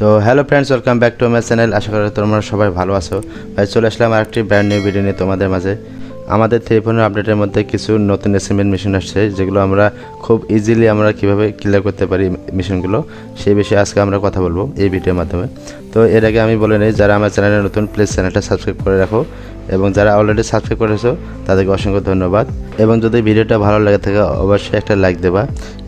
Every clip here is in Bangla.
তো hello friends welcome back to my channel আশা করি তোমরা সবাই ভালো আছো। ভাই, চলে আসলাম আরেকটি ব্র্যান্ড নিউ ভিডিও নিয়ে তোমাদের মাঝে। আমাদের টেলিফোনের আপডেটের মধ্যে কিছু নতুন এসএমএন মেশিন আসছে, যেগুলো আমরা খুব ইজিলি আমরা কীভাবে ক্লিয়ার করতে পারি মেশিনগুলো সেই বিষয়ে আজকে আমরা কথা বলব এই ভিডিওর মাধ্যমে। তো এর আগে আমি বলে নিই, যারা আমার চ্যানেলে নতুন প্লিজ চ্যানেলটা সাবস্ক্রাইব করে রাখো। এবং যারা অলরেডি সাবস্ক্রাইব করেছ, তাদেরকে অসংখ্য ধন্যবাদ। এবং যদি ভিডিওটা ভালো লাগে থাকে, অবশ্যই একটা লাইক দেবা।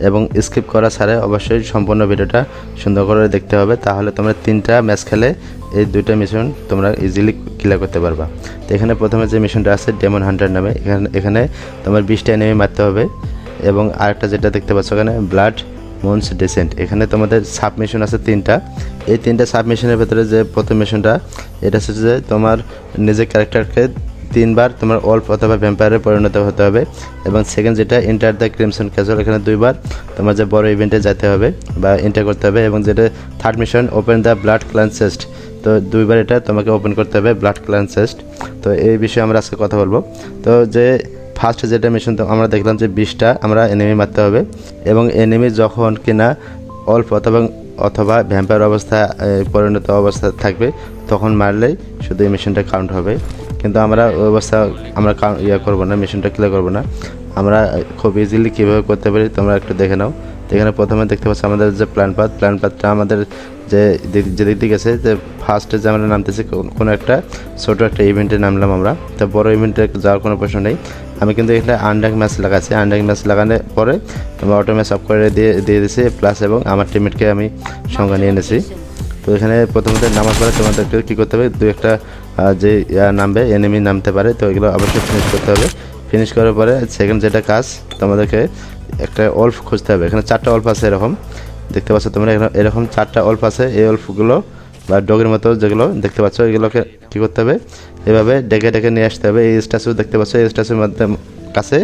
এবং স্কিপ করা ছাড়া অবশ্যই সম্পূর্ণ ভিডিওটা সুন্দর করে দেখতে হবে, তাহলে তোমরা তিনটা ম্যাচ খেলে এই দুইটা মিশন তোমরা ইজিলি ক্লিয়ার করতে পারবা। তো এখানে প্রথমে যে মিশনটা আছে ডেমন হান্টার নামে। এখানে এখানে তোমার বিশটা এনিমি মারতে হবে। এবং আরেকটা যেটা দেখতে পাচ্ছ এখানে ব্লাড মনস ডিসেন্ট এখানে তোমাদের সাবমিশন আছে তিনটা। এই তিনটা সাবমিশনের ভেতরে যে প্রথম মিশনটা, এটা হচ্ছে যে তোমার নিজের ক্যারেক্টারকে তিনবার তোমার অল্প অথবা ভ্যাম্পায়ারে পরিণত হতে হবে এবং সেকেন্ড যেটা এন্টার দ্য ক্রিমসন ক্যাজল এখানে দুইবার তোমার যে বড় ইভেন্টে যেতে হবে বা এন্টার করতে হবে এবং যেটা third mission open the blood clan ক্লান্সেস্ট তো দুইবার এটা তোমাকে ওপেন করতে হবে ব্লাড ক্লান ক্লান্সেস্ট তো এই বিষয়ে আমরা আজকে কথা বলব। তো যে ফার্স্ট যেটা মিশন তো আমরা দেখলাম যে বিশটা আমরা এনিমি মারতে হবে এবং এনিমি যখন কিনা অল্প অথবা অথবা ভ্যাম্পায়ার অবস্থা পরিণত অবস্থা থাকবে, তখন মারলেই শুধু এই মেশিনটা কাউন্ট হবে। কিন্তু আমরা ওই অবস্থা, আমরা ইয়ে করব না মেশিনটা ক্লিয়ার করব না। আমরা খুব ইজিলি কীভাবে করতে পারি, তোমরা একটু দেখে নাও। তো এখানে প্রথমে দেখতে পাচ্ছি আমাদের যে প্ল্যান পাথ প্ল্যান পাথটা আমাদের যে দিক- যে দিক গেছে যে ফার্স্টে যে আমরা নামতেছি, কোনো একটা ছোটো একটা ইভেন্টে নামলাম আমরা। তো বড় ইভেন্টে যাওয়ার কোনো প্রশ্ন নেই। আমি কিন্তু এখানে আন্ডাক ম্যাচ লাগাচ্ছি। আন্ডাক ম্যাচ লাগানোর পরে আমি অটো ম্যাচ অফ করে দিয়ে দিয়ে দিয়েছি প্লাস এবং আমার টিমমেটকে আমি সঙ্গে নিয়ে এনেছি। তো এখানে প্রথমত নামার পরে তোমাদেরকে কী করতে হবে? দু একটা যে নামবে এনিমি নামতে পারে, তো এগুলো অবশ্যই ফিনিশ করতে হবে। ফিনিশ করার পরে সেকেন্ড যেটা কাজ তোমাদেরকে একটা অল্প খুঁজতে হবে। এখানে চারটা অল্প আছে এরকম। দেখতে পাচ্ছ তোমরা এরকম চারটা অল্প আছে। এই অল্পগুলো বা ডগের মতো যেগুলো দেখতে পাচ্ছ, এগুলোকে কী করতে হবে? এভাবে ডেকে ডেকে নিয়ে আসতে হবে। এই স্ট্যাচু দেখতে পাচ্ছ, এই স্ট্যাচুর মধ্যে কাছে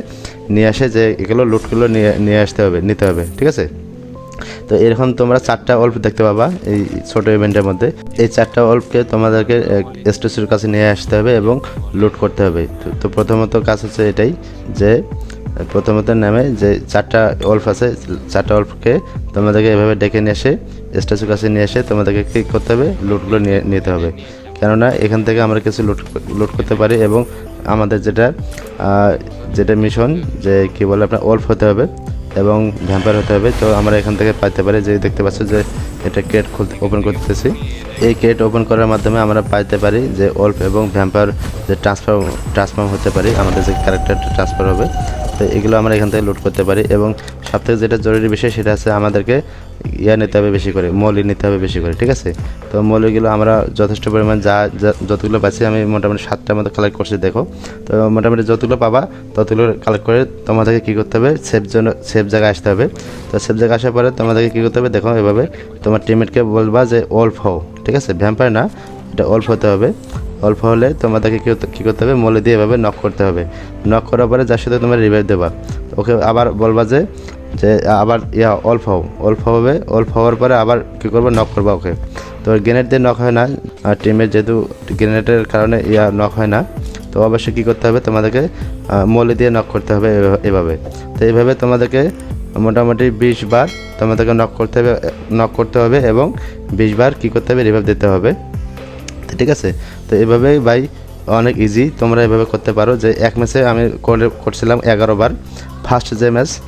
নিয়ে আসে যে এগুলো লুটগুলো নিয়ে নিয়ে আসতে হবে, নিতে হবে, ঠিক আছে? তো এরকম তোমরা চারটা অল্প দেখতে পাবা এই ছোট ইভেন্টের মধ্যে। এই চারটা অল্পকে তোমাদেরকে স্ট্যাচুর কাছে নিয়ে আসতে হবে এবং লুট করতে হবে। তো প্রথমত কাজ হচ্ছে এটাই যে প্রথমত নামে যে চারটা অল্প আছে, চারটা অল্পকে তোমাদেরকে এভাবে ডেকে নিয়ে এসে, স্ট্যাচুর কাছে নিয়ে এসে তোমাদেরকে কী করতে হবে লুটগুলো নিয়ে নিতে হবে। কেননা এখান থেকে আমরা কিছু লুট লুট করতে পারি এবং আমাদের যেটা যেটা মিশন যে কী বলে আপনার অল্প হতে হবে এবং ভ্যাম্পার হতে হবে। তো আমরা এখান থেকে পাইতে পারি যে, দেখতে পাচ্ছ যে এটা ক্রেট খুলতে ওপেন করতেছি। এই ক্রেট ওপেন করার মাধ্যমে আমরা পাইতে পারি যে অল্প এবং ভ্যাম্পার যে ট্রান্সফার ট্রান্সফর্ম হতে পারি, আমাদের যে ক্যারেক্টারটা ট্রান্সফার হবে। তো এগুলো আমরা এখান থেকে লুট করতে পারি এবং সবথেকে যেটা জরুরি বিষয় সেটা হচ্ছে আমাদেরকে ইয়া নিতে হবে বেশি করে মৌলি নিতে হবে বেশি করে, ঠিক আছে? তো মৌলিগুলো আমরা যথেষ্ট পরিমাণ যা যতগুলো পাচ্ছি আমি মোটামুটি সাতটার মতো কালেক্ট করছি, দেখো। তো মোটামুটি যতগুলো পাবা, ততগুলো কালেক্ট করে তোমাদেরকে কী করতে হবে? সেফ জন্য সেফ জায়গায় আসতে হবে। তো সেফ জায়গায় আসার পরে তোমাদেরকে কী করতে হবে? দেখো এভাবে তোমার টিমমেটকে বলবা যে অল্প হও ঠিক আছে? ভ্যাম্পায়ার না, এটা অল্প হতে হবে। অল্প হলে তোমাদেরকে কী হতে- কী করতে হবে? মলে দিয়ে এভাবে নক করতে হবে। নক করার পরে যার সাথে তোমার রিভাইভ দেবা। ওকে আবার বলবা যে যে আবার ইয়া অল্প হও। অল্প হবে অল্প হওয়ার পরে আবার কী করব? নক করবা ওকে। তো গ্রেনেড দিয়ে নক হয় না। আর টিমের যেহেতু গ্রেনেডের কারণে ইয়া নক হয় না, তো অবশ্যই কী করতে হবে? তোমাদেরকে মলে দিয়ে নক করতে হবে এভাবে তো এইভাবে তোমাদেরকে মোটামুটি বিশ বার তোমাদেরকে নক করতে হবে নক করতে হবে এবং বিশ বার কী করতে হবে? রিভাইভ দিতে হবে। ঠিক আছে? তো এভাবেই ভাই অনেক ইজি তোমরা এভাবে করতে পারো যে এক ম্যাচে আমি করে- করছিলাম এগারো বার। ফার্স্ট যে ম্যাচ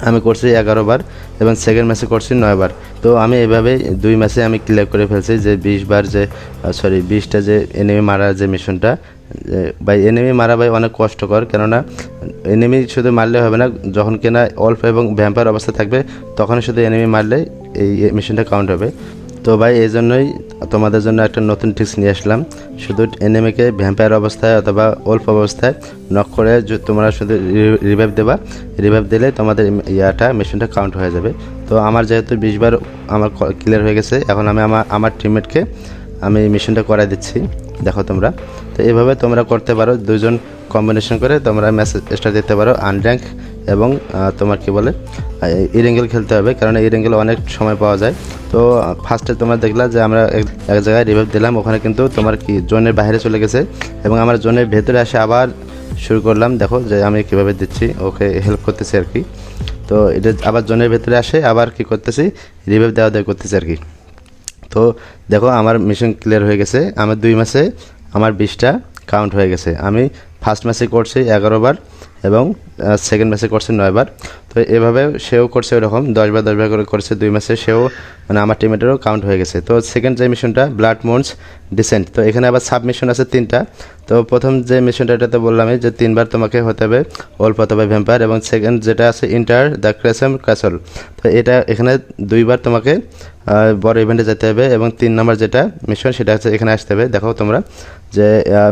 আমি করছি এগারো বার এবং সেকেন্ড ম্যাচে করছি নয় বার। তো আমি এভাবে দুই ম্যাচে আমি ক্লিয়ার করে ফেলছি যে বিশ বার যে সরি বিশটা যে এনিমি মারার যে মিশনটা ভাই এনিমি মারা ভাই অনেক কষ্টকর। কেননা এনিমি শুধু মারলে হবে না, যখন কিনা অল্প এবং ভ্যাম্পায়ার অবস্থা থাকবে, তখনই শুধু এনিমি মারলে এই মিশনটা কাউন্ট হবে। তো ভাই, এই জন্যই তোমাদের জন্য একটা নতুন ট্রিক্স নিয়ে আসলাম। শুধু এনিমিকে ভ্যাম্পায়ার অবস্থায় অথবা অল্প অবস্থায় নক করে তোমরা শুধু রিভাইভ দেবা রিভাইভ দিলে তোমাদের ইয়াটা মেশিনটা কাউন্ট হয়ে যাবে। তো আমার যেহেতু বিশবার আমার ক্লিয়ার হয়ে গেছে, এখন আমি আমার আমার টিমমেটকে আমি মিশনটা করাই দিচ্ছি। দেখো তোমরা। তো এইভাবে তোমরা করতে পারো, দুজন কম্বিনেশন করে তোমরা ম্যাচ স্টার্ট দিতে পারো আনর্যাঙ্ক এবং তোমার কি বলে ইরেঙ্গেল খেলতে হবে, কারণ ইরেঙ্গেল অনেক সময় পাওয়া যায়। তো ফার্স্টে তোমরা দেখলা যে আমরা এক জায়গায় রিভাইভ দিলাম, ওখানে কিন্তু তোমার কি, জোনের বাইরে চলে গেছে এবং আমার জোনের ভেতরে আসে আবার শুরু করলাম। দেখো যে আমি কীভাবে দিচ্ছি, ওকে হেল্প করতেছি আর কি। তো, এটা আবার জোনের ভেতরে আসে, আবার কি করতেছি রিভাইভ দেওয়া দেওয়া করতেছি আর কি। তো তো দেখো আমার মিশন ক্লিয়ার হয়ে গেছে। আমার দুই মাসে আমার বিশটা কাউন্ট হয়ে গেছে। আমি ফার্স্ট ম্যাচে করছি এগারো বার। এবং সেকেন্ড ম্যাচে করছে নয়বার তো এভাবে সেও করছে ওরকম দশবার দশবার করে করছে, দুই মাসে সেও মানে আমার টিমেটেরও কাউন্ট হয়ে গেছে। তো সেকেন্ড যে মিশনটা ব্লাড মোন্স ডিসেন্ট তো এখানে আবার সাব মিশন আছে তিনটা। তো প্রথম যে মিশনটা এটাতে বললামই যে তিনবার তোমাকে হতে হবে ওল্প অথবা ভ্যাম্পায়ার এবং সেকেন্ড যেটা আছে ইন্টার দ্য ক্রেসেম ক্যাসল তো এটা এখানে দুইবার তোমাকে বড় ইভেন্টে যেতে হবে এবং তিন নম্বর যেটা মিশন সেটা হচ্ছে এখানে আসতে হবে। দেখো তোমরা। যে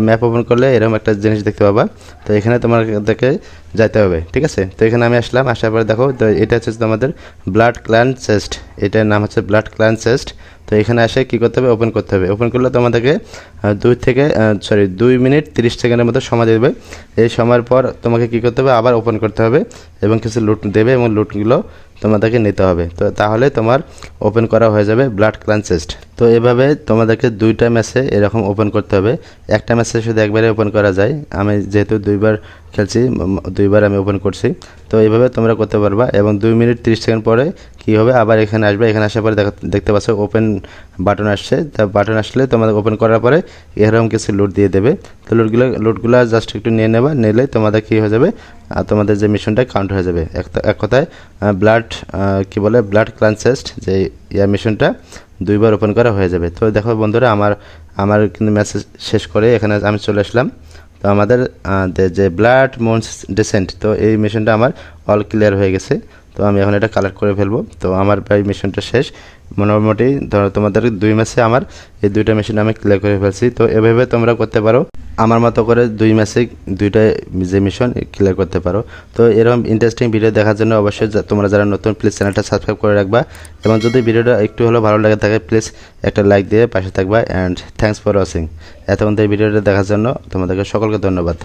ম্যাপ ওপেন করলে এরকম একটা জিনিস দেখতে পাবা। তো এখানে তোমাদেরকে যাইতে হবে, ঠিক আছে? তো এখানে আমি আসলাম, আসার পরে দেখো, তো এটা হচ্ছে তোমাদের ব্লাড ক্ল্যান চেস্ট এটার নাম হচ্ছে ব্লাড ক্ল্যান চেস্ট তো এখানে এসে কী করতে হবে? ওপেন করতে হবে। ওপেন করলে তোমাদেরকে দুই থেকে সরি দুই মিনিট তিরিশ সেকেন্ডের মতো সময় দেবে। এই সময়ের পর তোমাকে কী করতে হবে? আবার ওপেন করতে হবে এবং কিছু লুট দেবে এবং লুটগুলো তোমাদেরকে নিতে হবে। তো তাহলে তোমার ওপেন করা হয়ে যাবে ব্লাড ক্লানচেস্ট তো এভাবে তোমাদেরকে দুইটা ম্যাচে এরকম ওপেন করতে হবে। একটা ম্যাচে শুধু একবারে ওপেন করা যায়। আমি যেহেতু দুইবার খেলছি দুইবার আমি ওপেন করছি। তো এইভাবে তোমরা করতে পারবা এবং দুই মিনিট তিরিশ সেকেন্ড পরে কী হবে? আবার এখানে আসবে। এখানে আসার পরে দেখো, দেখতে পাচ্ছ ওপেন বাটন আসছে। তা বাটন আসলে তোমাদের ওপেন করার পরে এরকম কিছু লুট দিয়ে দেবে। তো লুটগুলো লুটগুলো জাস্ট একটু নিয়ে নেবা। নিলে তোমাদের কী হয়ে যাবে? আর তোমাদের যে মিশনটা কাউন্ট হয়ে যাবে। এক কথায় ব্লাড কি বলে ব্লাড ক্লান্সেস্ট যে ইয়ার মিশনটা দুইবার ওপেন করা হয়ে যাবে। তো দেখো বন্ধুরা, আমার আমার কিন্তু মেসেজ শেষ করে এখানে আমি চলে আসলাম। তো আমাদের যে ব্লাড মোনস ডিসেন্ট তো এই মিশনটা আমার অল ক্লিয়ার হয়ে গেছে। তো আমি এখন এটা কালেক্ট করে ফেলব। তো আমার প্রায় মিশনটা শেষ। মোটামুটি ধরো তোমাদের দুই মাসে আমার, এই দুইটা মেশিন আমি ক্লিয়ার করে ফেলছি। তো এভাবে তোমরা করতে পারো। আমার মতো করে দুই মাসে দুইটা যে মিশন ক্লিয়ার করতে পারো। তো এরকম ইন্টারেস্টিং ভিডিও দেখার জন্য অবশ্যই তোমরা যারা নতুন প্লিজ চ্যানেলটা সাবস্ক্রাইব করে রাখবা। এবং যদি ভিডিওটা একটু হলেও ভালো লাগে থাকে প্লিজ একটা লাইক দিয়ে পাশে থাকবা। অ্যান্ড থ্যাংকস ফর ওয়াচিং এতক্ষণ এই ভিডিওটা দেখার জন্য তোমাদেরকে সকলকে ধন্যবাদ।